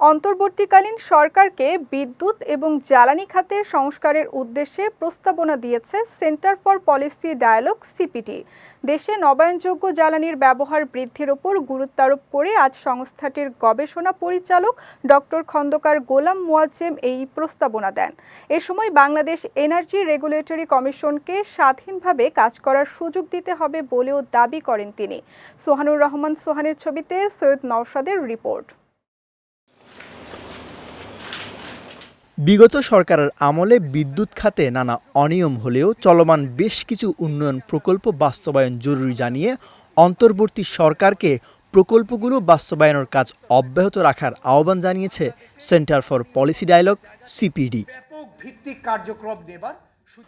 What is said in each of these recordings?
অন্তর্বর্তীকালীন সরকারকে বিদ্যুৎ এবং জ্বালানি খাতের সংস্কারের উদ্দেশ্যে প্রস্তাবনা দিয়েছে centre for policy dialogue CPD. দেশে নবায়নযোগ্য জ্বালানির ব্যবহার বৃদ্ধির ওপর গুরুত্বারোপ করে আজ সংস্থাটির গবেষণা পরিচালক ডক্টর খন্দকার গোলাম মোয়াজ্জেম এই প্রস্তাবনা দেন। এ সময় বাংলাদেশ এনার্জি রেগুলেটরি কমিশনকে স্বাধীনভাবে কাজ করার সুযোগ দিতে হবে বলেও দাবি করেন তিনি। সোহানুর রহমান সোহানের ছবিতে সৈয়দ নওশাদের রিপোর্ট। বিগত সরকারের আমলে বিদ্যুৎ খাতে নানা অনিয়ম হলেও চলমান বেশ কিছু উন্নয়ন প্রকল্প বাস্তবায়ন জরুরি জানিয়ে অন্তর্বর্তী সরকারকে প্রকল্পগুলো বাস্তবায়নের কাজ অব্যাহত রাখার আহ্বান জানিয়েছে centre for policy dialogue CPD.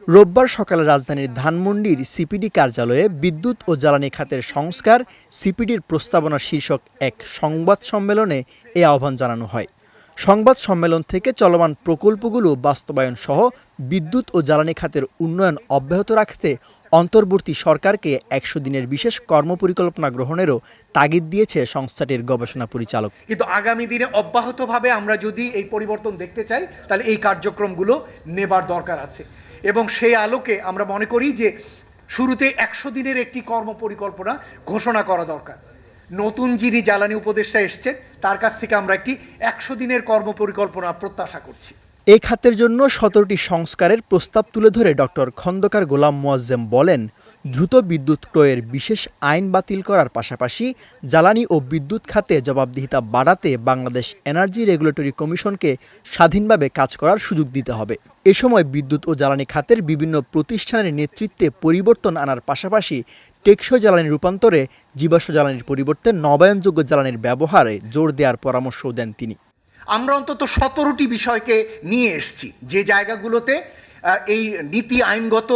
রোববার সকালে রাজধানীর ধানমন্ডির সিপিডি কার্যালয়ে বিদ্যুৎ ও জ্বালানি খাতের সংস্কার সিপিডির প্রস্তাবনা শীর্ষক এক সংবাদ সম্মেলনে এ আহ্বান জানানো হয়। সংবাদ সম্মেলন থেকে চলমান প্রকল্পগুলো বাস্তবায়ন সহ বিদ্যুৎ ও জ্বালানি খাতের উন্নয়ন অব্যাহত রাখতে অন্তর্বর্তী সরকারকে একশো দিনের বিশেষ কর্মপরিকল্পনা গ্রহণেরও তাগিদ দিয়েছে সংস্থাটির গবেষণা পরিচালক। কিন্তু আগামী দিনে অব্যাহতভাবে আমরা যদি এই পরিবর্তন দেখতে চাই, তাহলে এই কার্যক্রমগুলো নেবার দরকার আছে। এবং সেই আলোকে আমরা মনে করি যে শুরুতে একশো দিনের একটি কর্ম পরিকল্পনা ঘোষণা করা দরকার। নতুন যিনি জ্বালানি উপদেষ্টা এসছেন তার কাছ থেকে আমরা একটি একশো দিনের কর্ম পরিকল্পনা প্রত্যাশা করছি? এই খাতের জন্য সতেরোটি সংস্কারের প্রস্তাব তুলে ধরে ডক্টর খন্দকার গোলাম মোয়াজ্জেম বলেন দ্রুত বিদ্যুৎ ক্রয়ের বিশেষ আইন বাতিল করার পাশাপাশি জ্বালানি ও বিদ্যুৎ খাতে জবাবদিহিতা বাড়াতে বাংলাদেশ এনার্জি রেগুলেটরি কমিশনকে স্বাধীনভাবে কাজ করার সুযোগ দিতে হবে। এ সময় বিদ্যুৎ ও জ্বালানি খাতের বিভিন্ন প্রতিষ্ঠানের নেতৃত্বে পরিবর্তন আনার পাশাপাশি টেকসই জ্বালানি রূপান্তরে জীবাশ্ম জ্বালানির পরিবর্তে নবায়নযোগ্য জ্বালানির ব্যবহারে জোর দেওয়ার পরামর্শও দেন তিনি। আমরা অন্তত সতেরোটি বিষয়কে নিয়ে এসেছি। যে জায়গাগুলোতে এই নীতি আইনগত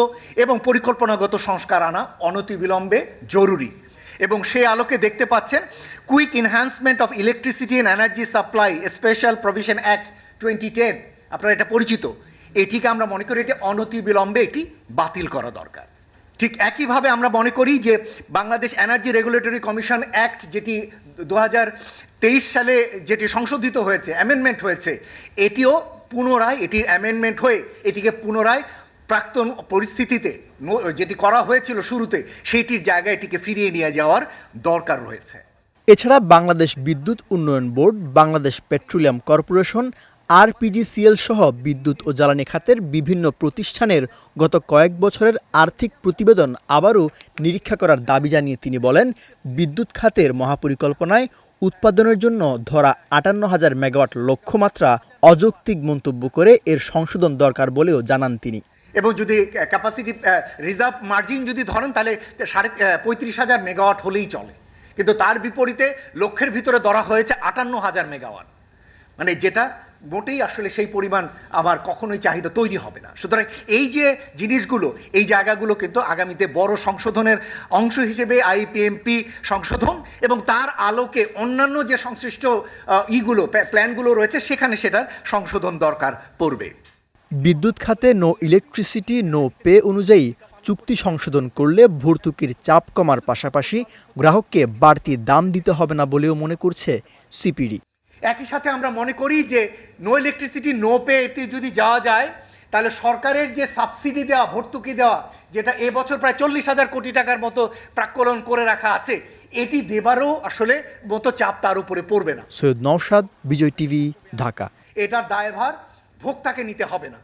এবং পরিকল্পনাগত সংস্কার আনা অনতিবিলম্বে জরুরি। এবং সেই আলোকে দেখতে পাচ্ছেন quick enhancement of electricity and energy supply special provision act twenty ten আপনারা এটা পরিচিত। এটিকে আমরা মনে করি এটি অনতিবিলম্বে এটি বাতিল করা দরকার। ঠিক একইভাবে আমরা মনে করি যে Bangladesh energy regulatory commission act যেটি দু হাজার তেইশ সালে যেটি সংশোধিত হয়েছে অ্যামেন্ডমেন্ট হয়েছে, এটিও পুনরায় এটির অ্যামেন্ডমেন্ট হয়ে এটিকে পুনরায় প্রাক্তন পরিস্থিতিতে যেটি করা হয়েছিল শুরুতে, সেইটির জায়গায় এটিকে ফিরিয়ে নিয়ে যাওয়ার দরকার রয়েছে। এছাড়া বাংলাদেশ বিদ্যুৎ উন্নয়ন board, Bangladesh petroleum corporation RPGCL সহ বিদ্যুৎ ও জ্বালানি খাতের বিভিন্ন প্রতিষ্ঠানের গত কয়েক বছরের আর্থিক প্রতিবেদন আবারও নিরীক্ষা করার দাবি জানিয়ে তিনি বলেন, বিদ্যুৎ খাতের মহাপরিকল্পনায় উৎপাদনের জন্য ধরা আটান্ন হাজার মেগাওয়াট লক্ষ্যমাত্রা অযৌক্তিক মন্তব্য করে এর সংশোধন দরকার বলেও জানান তিনি। এবং যদি ক্যাপাসিটি রিজার্ভ মার্জিন যদি ধরেন, তাহলে সাড়ে পঁয়ত্রিশ হাজার মেগাওয়াট হলেই চলে। কিন্তু তার বিপরীতে লক্ষ্যের ভিতরে ধরা হয়েছে আটান্ন হাজার মেগাওয়াট। মানে যেটা মোটেই আসলে সেই পরিমাণ আমার কখনোই চাহিদা তৈরি হবে না। সুতরাং এই যে জিনিসগুলো, এই জায়গাগুলো কিন্তু আগামীতে বড় সংশোধনের অংশ হিসেবে আইপিএমপি সংশোধন এবং তার আলোকে অন্যান্য যে সংশ্লিষ্ট ইগুলো প্ল্যানগুলো রয়েছে, সেখানে সেটার সংশোধন দরকার পড়বে। বিদ্যুৎ খাতে নো ইলেকট্রিসিটি, নো পে অনুযায়ী চুক্তি সংশোধন করলে ভর্তুকির চাপ কমার পাশাপাশি গ্রাহককে বাড়তি দাম দিতে হবে না বলেও মনে করছে সিপিডি। একই সাথে আমরা মনে করি যে নো ইলেকট্রিসিটি নো পে এতে যদি যাওয়া যায় তাহলে সরকারের যে সাবসিডি দেওয়া ভর্তুকি দেওয়া যেটা এবছর প্রায় চল্লিশ হাজার কোটি টাকার মতো প্রাক্কলন করে রাখা আছে এটি দেবারও আসলে মতো চাপ তার উপরে পড়বে না। সৈয়দ নওশাদ বিজয় টিভি ঢাকা। এটার দায়ভার ভোক্তাকে নিতে হবে না।